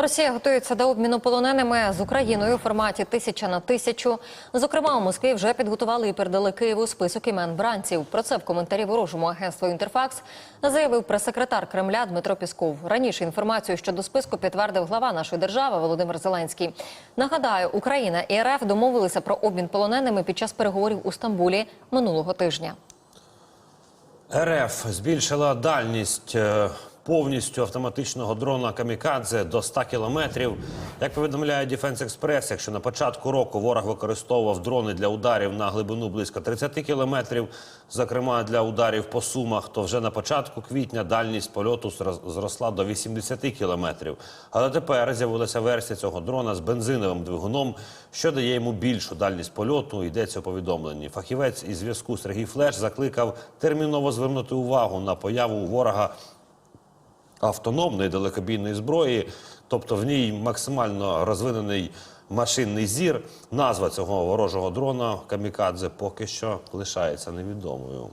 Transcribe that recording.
Росія готується до обміну полоненими з Україною у форматі тисяча на тисячу. Зокрема, у Москві вже підготували і передали Києву список імен бранців. Про це в коментарі ворожому агентству Інтерфакс заявив прес-секретар Кремля Дмитро Пісков. Раніше інформацію щодо списку підтвердив глава нашої держави Володимир Зеленський. Нагадаю, Україна і РФ домовилися про обмін полоненими під час переговорів у Стамбулі минулого тижня. РФ збільшила дальність е, повністю автоматичного дрона Камікадзе до 100 кілометрів. Як повідомляє Defense Express, якщо на початку року ворог використовував дрони для ударів на глибину близько 30 кілометрів, зокрема для ударів по сумах, то вже на початку квітня дальність польоту зрос- зросла до 80 кілометрів. Але тепер з'явилася версія цього дрона з бензиновим двигуном, що дає йому більшу дальність польоту. Йдеться у повідомленні. Фахівець із зв'язку Сергій Флеш закликав терміново звернути увагу на появу ворога автономної далекобійної зброї, тобто в ній максимально розвинений машинний зір. Назва цього ворожого дрона Камікадзе поки що лишається невідомою.